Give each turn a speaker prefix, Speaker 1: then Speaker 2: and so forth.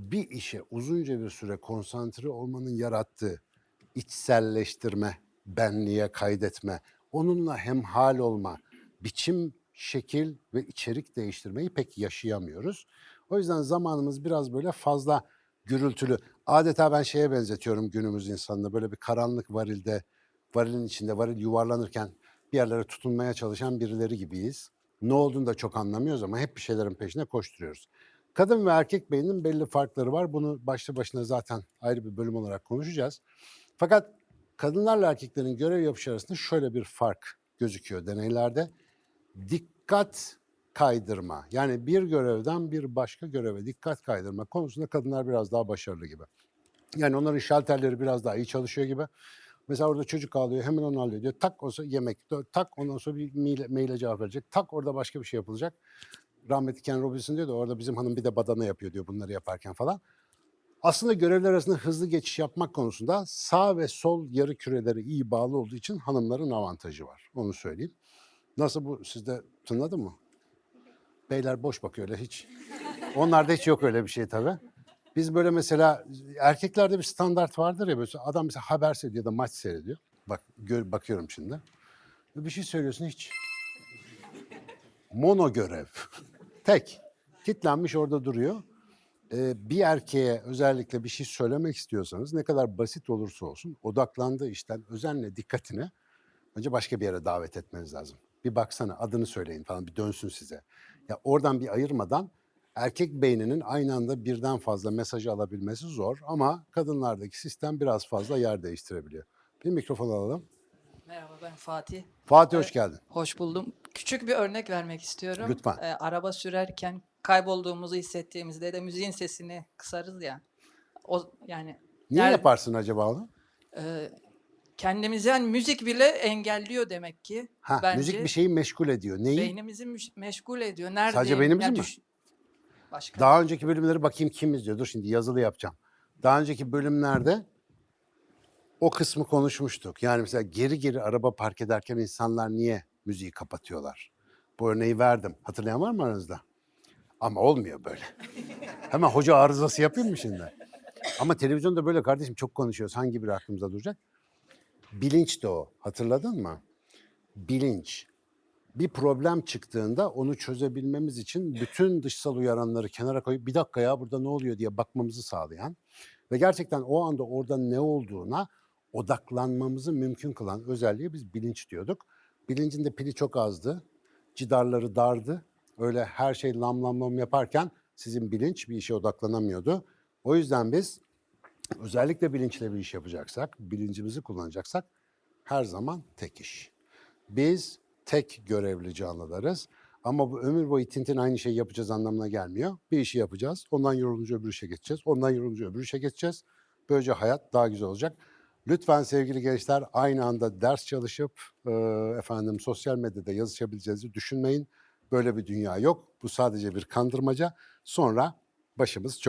Speaker 1: bir işe uzunca bir süre konsantre olmanın yarattığı içselleştirme, benliğe kaydetme, onunla hemhal olma, biçim, şekil ve içerik değiştirmeyi pek yaşayamıyoruz. O yüzden zamanımız biraz böyle fazla gürültülü. Adeta ben şeye benzetiyorum günümüz insanına. Böyle bir karanlık varilde, varilin içinde varil yuvarlanırken bir yerlere tutunmaya çalışan birileri gibiyiz. Ne olduğunu da çok anlamıyoruz ama hep bir şeylerin peşine koşturuyoruz. Kadın ve erkek beyninin belli farkları var. Bunu başlı başına zaten ayrı bir bölüm olarak konuşacağız. Fakat kadınlarla erkeklerin görev yapışı arasında şöyle bir fark gözüküyor deneylerde. Dikkat kaydırma. Yani bir görevden bir başka göreve dikkat kaydırma konusunda kadınlar biraz daha başarılı gibi. Yani onların şalterleri biraz daha iyi çalışıyor gibi. Mesela orada çocuk ağlıyor hemen onu hallediyor. Tak olsa yemek, tak ondan sonra bir maile, maile cevap verecek. Tak orada başka bir şey yapılacak. Rahmetli Ken Robinson diyor da orada bizim hanım bir de badana yapıyor diyor bunları yaparken falan. Aslında görevler arasında hızlı geçiş yapmak konusunda sağ ve sol yarı küreleri iyi bağlı olduğu için hanımların avantajı var. Onu söyleyeyim. Nasıl bu sizde tınladı mı? Beyler boş bakıyor öyle hiç. Onlarda hiç yok öyle bir şey tabii. Biz böyle mesela erkeklerde bir standart vardır ya böyle adam mesela haber seyrediyor da maç seyrediyor. Bak gör, bakıyorum şimdi. Bir şey söylüyorsun hiç. Mono görev. Tek. Kitlenmiş orada duruyor. Ee, bir erkeğe özellikle bir şey söylemek istiyorsanız ne kadar basit olursa olsun odaklandığı işten özenle dikkatini önce başka bir yere davet etmeniz lazım. Bir baksana adını söyleyin falan bir dönsün size. Ya oradan bir ayırmadan erkek beyninin aynı anda birden fazla mesajı alabilmesi zor ama kadınlardaki sistem biraz fazla yer değiştirebiliyor. Bir mikrofon alalım.
Speaker 2: Merhaba ben Fatih.
Speaker 1: Fatih hoş geldin.
Speaker 2: Hoş buldum. Küçük bir örnek vermek istiyorum.
Speaker 1: Lütfen.
Speaker 2: Ee, araba sürerken kaybolduğumuzu hissettiğimizde de müziğin sesini kısarız ya. O yani
Speaker 1: Niye
Speaker 2: Nerede-
Speaker 1: yaparsın acaba onu?
Speaker 2: e, kendimizi yani müzik bile engelliyor demek ki.
Speaker 1: Ha,
Speaker 2: Bence
Speaker 1: müzik bir şeyi meşgul ediyor. Neyi?
Speaker 2: beynimizi meşgul ediyor. Nerede?
Speaker 1: Sadece beynimizi mi?
Speaker 2: Başka.
Speaker 1: Daha önceki bölümleri bakayım kim izliyor. Dur şimdi yazılı yapacağım. Daha önceki bölümlerde o kısmı konuşmuştuk. Yani mesela geri geri araba park ederken insanlar niye müziği kapatıyorlar? Bu örneği verdim. Hatırlayan var mı aranızda? Ama olmuyor böyle. Hemen hoca arızası yapayım mı şimdi? Ama televizyonda böyle kardeşim çok konuşuyoruz. Hangi biri aklımızda duracak? Bilinç de o. Hatırladın mı? Bilinç. Bir problem çıktığında onu çözebilmemiz için bütün dışsal uyaranları kenara koyup bir dakika ya burada ne oluyor diye bakmamızı sağlayan ve gerçekten o anda orada ne olduğuna odaklanmamızı mümkün kılan özelliğe biz bilinç diyorduk. Bilincin de pili çok azdı. Cidarları dardı. Öyle her şey lam lam lam yaparken sizin bilinç bir işe odaklanamıyordu. O yüzden biz özellikle bilinçle bir iş yapacaksak, bilincimizi kullanacaksak her zaman tek iş. Biz tek görevli canlılarız. Ama bu ömür boyu tintin aynı şeyi yapacağız anlamına gelmiyor. Bir işi yapacağız. Ondan yorulunca öbür işe geçeceğiz. Ondan yorulunca öbür işe geçeceğiz. Böylece hayat daha güzel olacak. Lütfen sevgili gençler aynı anda ders çalışıp e, efendim sosyal medyada yazışabileceğinizi düşünmeyin. Böyle bir dünya yok. Bu sadece bir kandırmaca. Sonra başımız çok